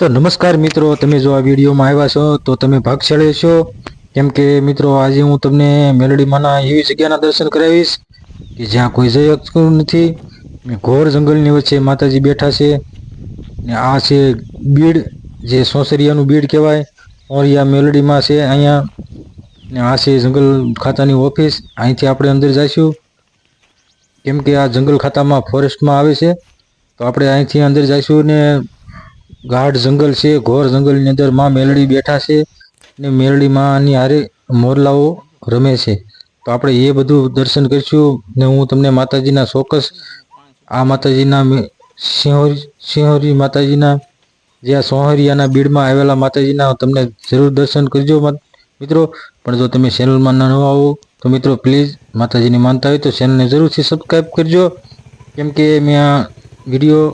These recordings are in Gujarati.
તો નમસ્કાર મિત્રો, તમે જો આ વિડીયોમાં આવ્યા છો, તો તમે ભાગશાળી છો. કેમ કે મિત્રો, આજે હું તમને મેલડીમાંના એવી જગ્યાના દર્શન કરાવીશ કે જ્યાં કોઈ જઈ શકતું નથી ઘોર જંગલની વચ્ચે માતાજી બેઠા છે ને આ છે બીડ, જે સોસરિયાનું બીડ કહેવાય. ઓરિયા મેલડીમાં છે અહીંયા ને આ છે જંગલ ખાતાની ઓફિસ. અહીંથી આપણે અંદર જઈશું. કેમ કે આ જંગલ ખાતામાં ફોરેસ્ટમાં આવે છે, તો આપણે અહીંથી અંદર જઈશું ને ગાઢ જંગલ છે, ઘોર જંગલની અંદરમાં મેલડી બેઠા છે ને મેલડીમાંની હારે મોરલાઓ રમે છે. તો આપણે એ બધું દર્શન કરીશું ને હું તમને માતાજીના ચોક્કસ આ માતાજીના સિંહોરી સિંહોરી માતાજીના જે આ સોહરિયાના બીડમાં આવેલા માતાજીના તમને જરૂર દર્શન કરજો મિત્રો. પણ જો તમે ચેનલમાં ન આવો તો મિત્રો પ્લીઝ માતાજીની માનતા હોય તો ચેનલને જરૂરથી સબસ્ક્રાઈબ કરજો. કેમ કે મેં આ વીડિયો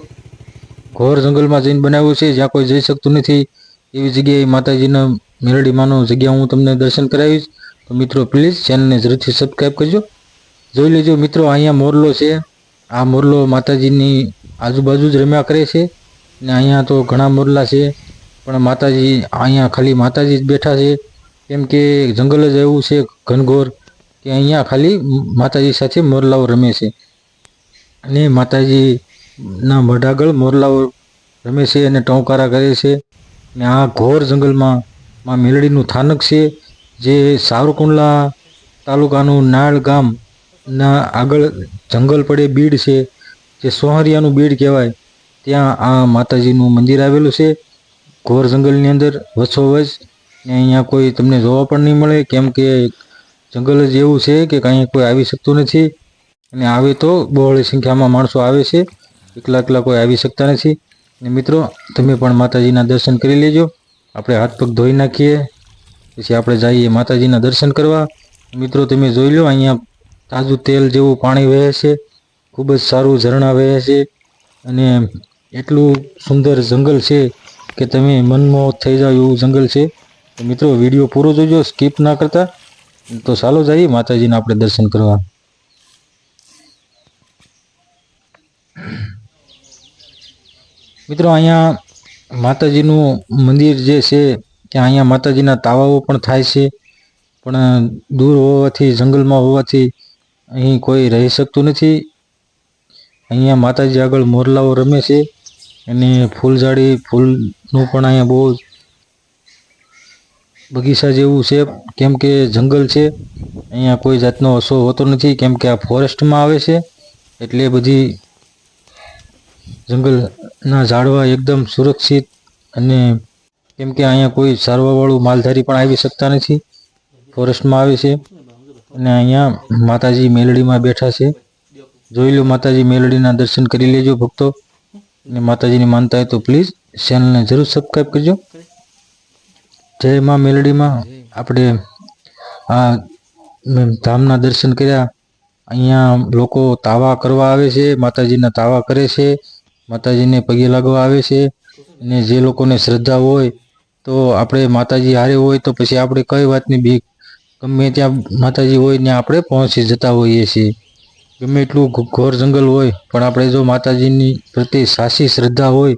ઘોર જંગલમાં જઈને બનાવ્યું છે, જ્યાં કોઈ જઈ શકતું નથી. એવી જગ્યાએ માતાજીના મેરડીમાંનો જગ્યા હું તમને દર્શન કરાવીશ. તો મિત્રો, પ્લીઝ ચેનલને જરૂરથી સબસ્ક્રાઈબ કરજો. જોઈ લેજો મિત્રો, અહીંયા મોરલો છે. આ મોરલો માતાજીની આજુબાજુ જ રમ્યા કરે છે. ને અહીંયા તો ઘણા મોરલા છે. પણ માતાજી, અહીંયા ખાલી માતાજી જ બેઠા છે. કેમ કે જંગલ જ એવું છે, ઘનઘોર, કે અહીંયા ખાલી માતાજી સાથે મોરલાઓ રમે છે. અને માતાજીના મઢ મોરલાઓ રમે છે અને ટોંકારા કરે છે. ને આ ઘોર જંગલમાં, માં મેલડીનું થાનક છે, જે સાવરકુંડલા તાલુકાનું નાળ ગામ ના આગળ જંગલ પડે બીડ છે, જે સોહરિયાનું બીડ કહેવાય. ત્યાં આ માતાજીનું મંદિર આવેલું છે. ઘોર જંગલની અંદર વચ્ચોવચ ને અહીંયા કોઈ તમને જોવા પણ નહીં મળે, કેમ કે જંગલ જ એવું છે કે કાંઈ કોઈ આવી શકતું નથી. અને આવે તો બહોળી સંખ્યામાં માણસો આવે છે. એકલા એકલા કોઈ આવી શકતા નથી. ને મિત્રો, તમે પણ માતાજીના દર્શન કરી લેજો. આપણે હાથ પગ ધોઈ નાખીએ. પછી આપણે જઈએ માતાજીના દર્શન કરવા. મિત્રો, તમે જોઈ લો, અહીંયા તાજું તેલ જેવું પાણી વહે છે. ખૂબ જ સારું ઝરણા વહે છે. અને એટલું સુંદર જંગલ છે કે તમે મનમોહ થઈ જાવ એવું જંગલ છે. મિત્રો, વીડિયો પૂરો જોજો, સ્કીપ ના કરતા. તો ચાલો જઈએ માતાજીના આપણે દર્શન કરવા. મિત્રો, અહીંયા માતાજીનું મંદિર જે છે, ત્યાં અહીંયા માતાજીના તાવાઓ પણ થાય છે. પણ દૂર હોવાથી, જંગલમાં હોવાથી અહીં કોઈ રહી શકતું નથી. અહીંયા માતાજી આગળ મોરલાઓ રમે છે અને ફૂલઝાડી, ફૂલનું પણ અહીંયા બહુ બગીચા જેવું છે. કેમ કે જંગલ છે, અહીંયા કોઈ જાતનો અસો હોતો નથી. કેમ કે આ ફોરેસ્ટમાં આવે છે, એટલે બધી જંગલના ઝાડવા એકદમ સુરક્ષિત અને કેમ કે અહીંયા કોઈ સારવાવાળું માલધારી પણ આવી શકતા નથી. ફોરેસ્ટમાં આવે છે અને અહીંયા માતાજી મેલડીમાં બેઠા છે. જોઈ લો માતાજી મેલડીના દર્શન કરી લેજો ભક્તો. અને માતાજીની માનતા હોય તો પ્લીઝ ચેનલને જરૂર સબસ્ક્રાઈબ કરજો. જય માં મેલડીમાં. આપણે આ ધામના દર્શન કર્યા. અહીંયા લોકો તાવા કરવા આવે છે, માતાજીના તાવા કરે છે. માતાજીને પગે લાગવા આવે છે અને જે લોકોને શ્રદ્ધા હોય તો આપણે માતાજી હારે હોય તો પછી આપણે કઈ વાતની બીક ગમે ત્યાં માતાજી હોય ત્યાં આપણે પહોંચી જતા હોઈએ છીએ. ગમે એટલું ઘોર જંગલ હોય પણ આપણે જો માતાજીની પ્રત્યે સાચી શ્રદ્ધા હોય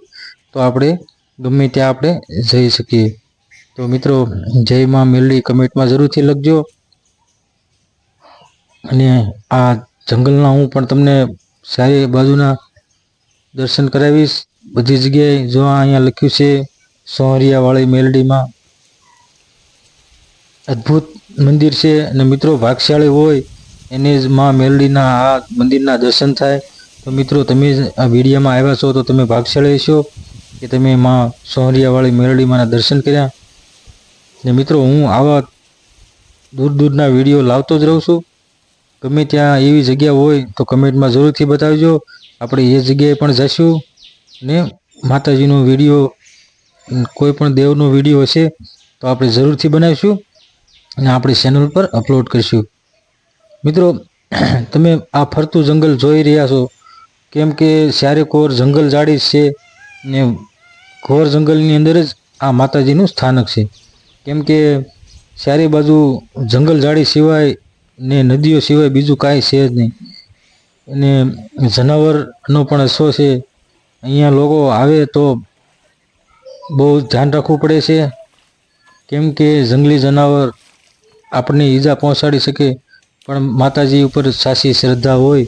તો આપણે ગમે ત્યાં આપણે જઈ શકીએ. તો મિત્રો, જય માં મેલડી કમેન્ટમાં જરૂરથી લખજો. અને આ જંગલના હું પણ તમને સારી બાજુના દર્શન કરાવીશ. બધી જગ્યાએ જો અહીંયા લખ્યું છે, સોહરિયાવાળી મેલડીમાં. અદ્ભુત મંદિર છે અને મિત્રો ભાગશાળી હોય, એને જ માં મેલડીના આ મંદિરના દર્શન થાય. તો મિત્રો તમે આ વિડીયોમાં આવ્યા છો તો તમે ભાગશાળી છો કે તમે માં સોહરિયાવાળી મેલડીમાંના દર્શન કર્યા? ને મિત્રો હું આવા દૂર દૂરના વીડિયો લાવતો જ રહું છું. ગમે ત્યાં એવી જગ્યા હોય તો કમેન્ટમાં જરૂરથી બતાવજો. આપણે એ જગ્યાએ પણ જઈશું ને માતાજીનો વીડિયો, કોઈ પણ દેવનો વીડિયો હશે તો આપણે જરૂરથી બનાવીશું અને આપણી ચેનલ પર અપલોડ કરીશું. મિત્રો, તમે આ ફરતું જંગલ જોઈ રહ્યા છો, કેમ કે ચારે કોર જંગલ જાડી છે ને ઘોર જંગલની અંદર જ આ માતાજીનું સ્થાનક છે. કેમ કે ચારે બાજુ જંગલ જાડી સિવાય ને નદીઓ સિવાય બીજું કાંઈ છે જ નહીં. અને જનાવરનો પણ અસો છે. અહીંયા લોકો આવે તો બહુ ધ્યાન રાખવું પડે છે. કેમ કે જંગલી જનાવર આપણને ઈજા પહોંચાડી શકે, પણ માતાજી ઉપર સાચી શ્રદ્ધા હોય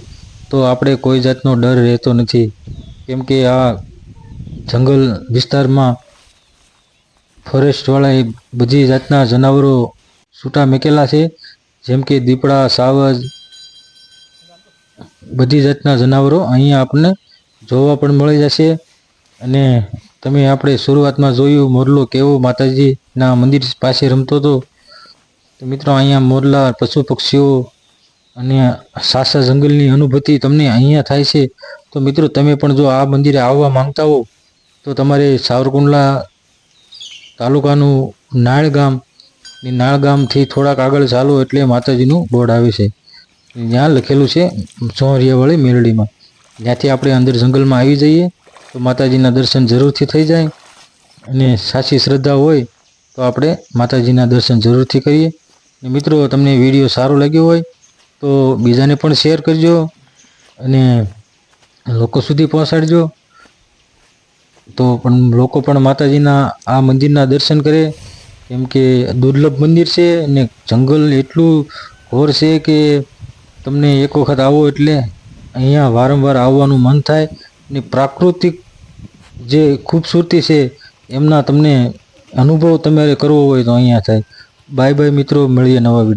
તો આપણે કોઈ જાતનો ડર રહેતો નથી. કેમ કે આ જંગલ વિસ્તારમાં ફોરેસ્ટવાળાએ બધી જાતના જનાવરો છૂટા મૂકેલા છે. જેમ કે દીપડા, સાવજ બધી જાતના જનાવરો અહીંયા આપણને જોવા પણ મળી જશે. અને તમે આપણે શરૂઆતમાં જોયું, મોરલો કેવો માતાજીના મંદિર પાસે રમતો હતો? તો મિત્રો, અહીંયા મોરલા, પશુ પક્ષીઓ અને સાસા જંગલની અનુભૂતિ તમને અહીંયા થાય છે. તો મિત્રો, તમે પણ જો આ મંદિરે આવવા માંગતા હો, તો તમારે સાવરકુંડલા તાલુકાનું નાળ ગામ નાળ ગામથી થોડાક આગળ ચાલો એટલે માતાજીનું બોર્ડ આવે છે. ત્યાં લખેલું છે ચોરિયાવાળી મેરડીમાં. ત્યાંથી આપણે અંદર જંગલમાં આવી જઈએ, તો માતાજીના દર્શન જરૂરથી થઈ જાય. અને સાચી શ્રદ્ધા હોય, તો આપણે માતાજીના દર્શન જરૂરથી કરીએ. અને મિત્રો, તમને વીડિયો સારો લાગ્યો હોય, તો બીજાને પણ શેર કરજો અને લોકો સુધી પહોંચાડજો. તો પણ લોકો પણ માતાજીના આ મંદિરના દર્શન કરે. કેમ કે દુર્લભ મંદિર છે અને જંગલ એટલું ઘોર છે કે તમને એક વખત આવો એટલે અહીંયા વારંવાર આવવાનું મન થાય અને પ્રાકૃતિક જે ખૂબસૂરતી છે એમના તમને અનુભવ તમારે કરવો હોય તો અહીંયા થાય. બાય બાય મિત્રો, મળીએ નવા વીડિયો